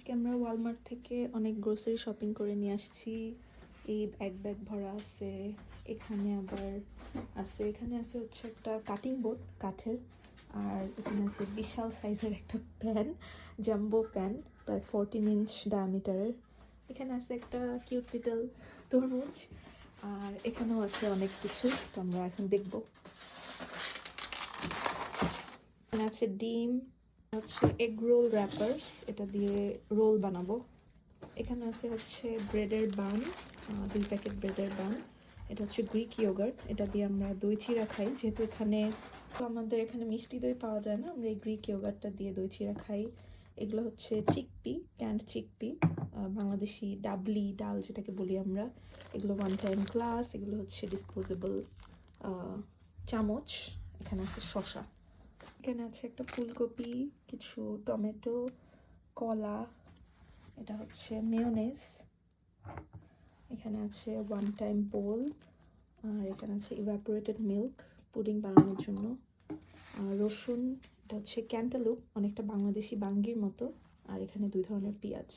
আজকে আমরা ওয়ালমার্ট থেকে অনেক গ্রোসারি শপিং করে নিয়ে আসছি। এই ব্যাগ ব্যাগ ভরা আছে, এখানে আবার আছে, এখানে আছে হচ্ছে একটা কাটিং বোর্ড কাঠের, আর এখানে আছে বিশাল সাইজের একটা প্যান জাম্বো প্যান প্রায় ফোরটিন ইঞ্চ ডায়ামিটারের এখানে আছে একটা কিউট লিটল তরমুজ, আর এখানেও আছে অনেক কিছু, তো আমরা এখন দেখব। এখানে আছে ডিম হচ্ছে এগ রোল র্যাপার্স এটা দিয়ে রোল বানাবো। এখানে আছে হচ্ছে ব্রেডের বান দুই প্যাকেট ব্রেডের বান এটা হচ্ছে গ্রিক ইয়োগার্ট এটা দিয়ে আমরা দই চিরা খাই। যেহেতু এখানে তো আমাদের এখানে মিষ্টি দই পাওয়া যায় না, আমরা এই গ্রিক ইয়োগার্টটা দিয়ে দই চিরা খাই। এগুলো হচ্ছে চিকপি ক্যান্ড চিকপি বাংলাদেশি ডাবলি ডাল যেটাকে বলি আমরা। এগুলো ওয়ান টাইম গ্লাস এগুলো হচ্ছে ডিসপোজেবল চামচ, এখানে আছে শশা এখানে আছে, একটা ফুলকপি, কিছু টমেটো, কলা, এটা হচ্ছে মেয়োনেজ এখানে আছে ওয়ান টাইম বোল আর এখানে আছে ইভাপোরেটেড মিল্ক পুডিং বানানোর জন্য, আর রসুন, এটা হচ্ছে ক্যান্টালুপ অনেকটা বাংলাদেশি বাঙ্গির মতো, আর এখানে দুই ধরনের পেঁয়াজ।